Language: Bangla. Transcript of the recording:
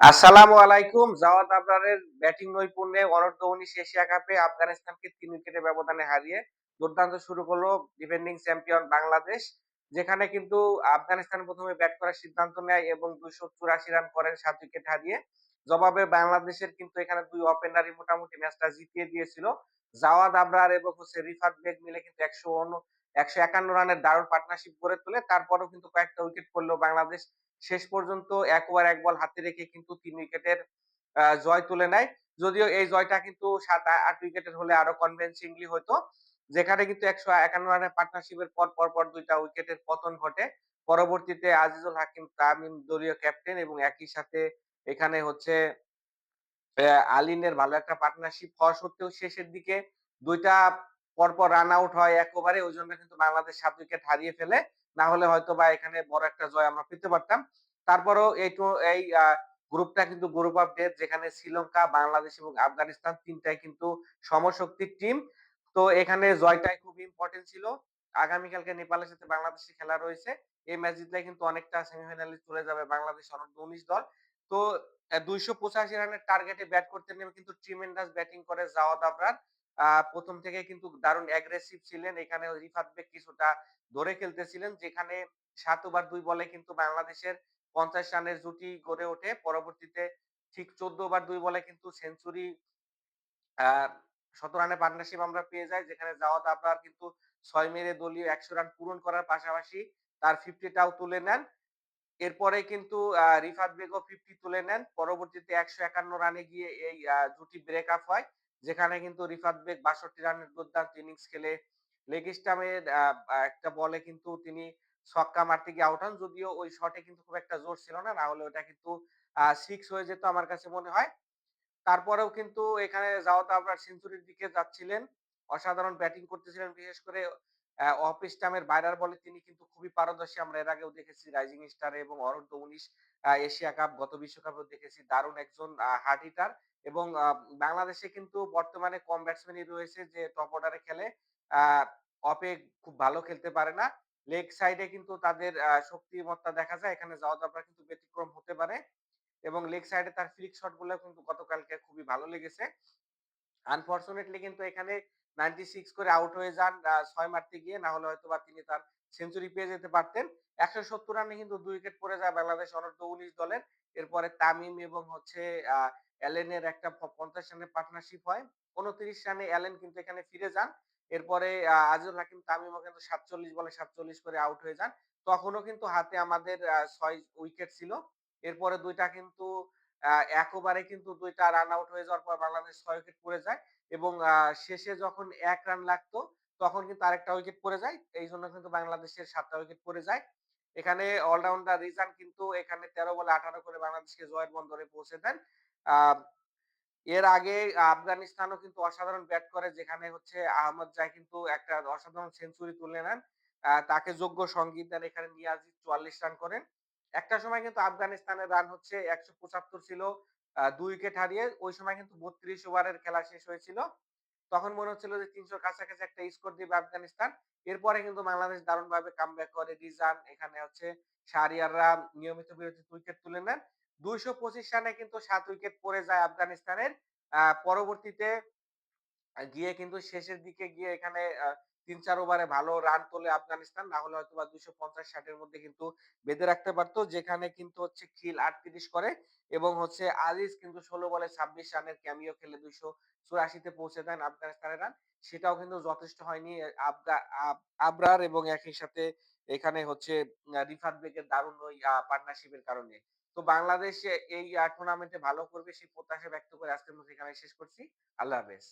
আসসালামু আলাইকুম জাওয়াদ আবরারের ব্যাটিং নৈপুণ্যে অনূর্ধ্ব উনিশ এশিয়া কাপে আফগানিস্তানকে তিন উইকেটের ব্যবধানে হারিয়ে দুর্দান্ত শুরু করল ডিফেন্ডিং চ্যাম্পিয়ন বাংলাদেশ, যেখানে কিন্তু আফগানিস্তান প্রথমে ব্যাট করার সিদ্ধান্ত নেয় এবং দুশো চুরাশি রান করেন, সাত উইকেট হারিয়ে। জবাবে বাংলাদেশের কিন্তু এখানে দুই ওপেনারই মোটামুটি ম্যাচটা জিতিয়ে দিয়েছিল। জাওয়াদ আবরার এবং হচ্ছে রিফাত বেগ মিলে কিন্তু একশো একশো একান্ন রানের দারুণ পার্টনারশিপ গড়ে তোলে। তারপরেও কিন্তু কয়েকটা উইকেট পড়ল বাংলাদেশ। শেষ পর্যন্ত এক ওভার এক বল হাতে রেখে কিন্তু তিন উইকেটের জয় তুলে নেয়। যদিও এই জয়টা কিন্তু সাত আট উইকেটের হলে আরও কনভিনসিংলি হতো যেখানে কিন্তু একশো একান্ন রানের পার্টনারশিপের পর পর পর দুইটা উইকেটের পতন ঘটে। পরবর্তীতে আজিজুল হাকিম তামিম দলীয় ক্যাপ্টেন এবং একই সাথে এখানে হচ্ছে আলিনের ভালো একটা পার্টনারশিপ হওয়া সত্ত্বেও শেষের দিকে দুইটা পরপর রান আউট হয় এক ওভারে ওই জন্য কিন্তু বাংলাদেশ সাত উইকেট হারিয়ে ফেলে। না হলে হয়তো বা এখানে বড় একটা জয় আমরা পেতে পারতাম। তারপরেও এই এই গ্রুপটা কিন্তু গ্রুপ অফ ডেথ যেখানে শ্রীলঙ্কা, বাংলাদেশ এবং আফগানিস্তান তিনটাই কিন্তু সমশক্তির টিম তো এখানে জয়টাই খুব ইম্পর্টেন্ট ছিল। আগামীকালকে নেপালের সাথে বাংলাদেশের খেলা রয়েছে। এই ম্যাচ জিতলে কিন্তু অনেকটা সেমিফাইনালে চলে যাবে বাংলাদেশ অনূর্ধ্ব উনিশ দল। তো দুইশো পঁচাশি রানের টার্গেটে ব্যাট করতে নেমে কিন্তু ট্রিমেন্ডাস ব্যাটিং করে জাওয়াদ আবরার। প্রথম থেকে কিন্তু দারুণ অ্যাগ্রেসিভ ছিলেন। এখানে রিফাত বেগ কিছুটা ধরে খেলতেছিলেন, যেখানে সাত ওভার দুই বলে কিন্তু বাংলাদেশের পঞ্চাশ রানের জুটি গড়ে ওঠে। পরবর্তীতে ঠিক চোদ্দ ওভার দুই বলে কিন্তু সেঞ্চুরি শত রানের পার্টনারশিপ আমরা পেয়ে যাই, যেখানে জাওয়াদ আবরার কিন্তু ছয় মেরে দলীয় একশো রান পূরণ করার পাশাপাশি তার ফিফটিটাও তুলে নেন। এরপরে কিন্তু রিফাত বেগও ফিফটি তুলে নেন। পরবর্তীতে একশো একান্ন রানে গিয়ে এই জুটি ব্রেক আপ হয়। যেখানে কিন্তু রিফাত বেগ বাষট্টি রানের দুর্দান্ত ইনিংস খেলে। লেগ স্টামের একটা বলে কিন্তু তিনি ছক্কা মারতে গিয়ে আউট হন। যদিও ওই শটে কিন্তু খুব একটা জোর ছিল না না হলে ওটা কিন্তু সিক্স হয়ে যেত আমার কাছে মনে হয়। তারপরেও কিন্তু এখানে যাওয়া তো আপনার সেঞ্চুরির দিকে যাচ্ছিলেন। অসাধারণ ব্যাটিং করতেছিলেন, বিশেষ করে অফ স্টামের বাইরার বলে তিনি কিন্তু খুবই পারদর্শী। আমরা এর আগেও দেখেছি রাইজিং স্টার এবং অনূর্ধ্ব উনিশ এশিয়া কাপ, গত বিশ্বকাপেও দেখেছি। দারুণ একজন হার্ড হিটার এবং বাংলাদেশে কিন্তু বর্তমানে কম ব্যাটসম্যানই রয়েছে যে টপ অর্ডারে খেলে। অপে খুব ভালো খেলতে পারে না। লেগ সাইডে কিন্তু তাদের শক্তিমত্তা দেখা যায়। এখানে জাওয়াদ আবরার কিন্তু ব্যতিক্রম হতে পারে এবং লেগ সাইডে তার ফ্লিক শটগুলো কিন্তু গতকালকে খুবই ভালো লেগেছে। আনফরচুনেটলি কিন্তু এখানে 96 করে আউট হয়ে যান ছয় মারতে গিয়ে না হলে হয়তো বা তিনি তার সেঞ্চুরি পেয়ে যেতে পারতেন। একশো সত্তর রানে কিন্তু দুই উইকেট পড়ে যায় বাংলাদেশ অনূর্ধ্ব উনিশ দলের। এরপরে তামিম এবং হচ্ছে অ্যালেনের একটা পঞ্চাশ রানের পার্টনারশিপ হয়। উনত্রিশ রানে অ্যালেন কিন্তু এখানে ফিরে যান। এরপরে আজিজুল হাকিম তামিমও কিন্তু সাতচল্লিশ বলে সাতচল্লিশ করে আউট হয়ে যান। তখনও কিন্তু হাতে আমাদের ছয় উইকেট ছিল। এরপরে দুইটা কিন্তু একবারে কিন্তু দুইটা রান আউট হয়ে যাওয়ার পর বাংলাদেশ ছয় উইকেট পড়ে যায় এবং শেষে যখন এক রান লাগতো, তখন কিন্তু আরেকটা উইকেট পড়ে যায়। এই জন্য কিন্তু বাংলাদেশের সাতটা উইকেট পড়ে যায়। এখানে অলরাউন্ডার রিজান কিন্তু এখানে তেরো বলে আঠারো করে বাংলাদেশকে জয়ের বন্দরে পৌঁছে দেন। এর আগে আফগানিস্তানও কিন্তু অসাধারণ ব্যাট করে, যেখানে হচ্ছে আহমদ জাহ কিন্তু একটা অসাধারণ সেঞ্চুরি তুলে নেন। তাকে যোগ্য সংগীত দেন। এখানে নিয়াজি চুয়াল্লিশ রান করেন। একটা সময় কিন্তু আফগানিস্তানের রান হচ্ছে একশো পঁচাত্তর ছিল দুই উইকেট হারিয়ে ওই সময় কিন্তু বত্রিশ ওভারের খেলা শেষ হয়েছিল। তখন মনে হচ্ছিল যে তিনশোর কাছাকাছি একটা স্কোর দিবে আফগানিস্তান। এরপরে কিন্তু বাংলাদেশ দারুণ ভাবে কাম করে, রিজান এখানে হচ্ছে শাহরিয়াররা নিয়মিত বিরতি উইকেট তুলে নেন। দুইশো পঁচিশ রানে কিন্তু সাত উইকেট পড়ে যায় আফগানিস্তানের। পরবর্তীতে গিয়ে কিন্তু শেষের দিকে গিয়ে এখানে তিন চার ওভারে ভালো রান তোলে আফগানিস্তান না হলে হয়তো বা দুইশো পঞ্চাশ, ষাটের মধ্যে কিন্তু বেঁধে রাখতে পারতো, যেখানে কিন্তু হচ্ছে খিল আটত্রিশ করে এবং হচ্ছে আজিজ কিন্তু ষোলো বলে ছাব্বিশ রানের ক্যামিও খেলে দুইশো চুরাশিতে পৌঁছে দেন আফগানিস্তানের রান সেটাও কিন্তু যথেষ্ট হয়নি আবরার এবং একই সাথে এখানে হচ্ছে রিফাত বেগের দারুণ ওই পার্টনারশিপের কারণে। তো বাংলাদেশ এই টুর্নামেন্টে ভালো করবে সেই প্রত্যাশা ব্যক্ত করে আজকের মধ্যে এখানে শেষ করছি। আল্লাহ হাফেজ।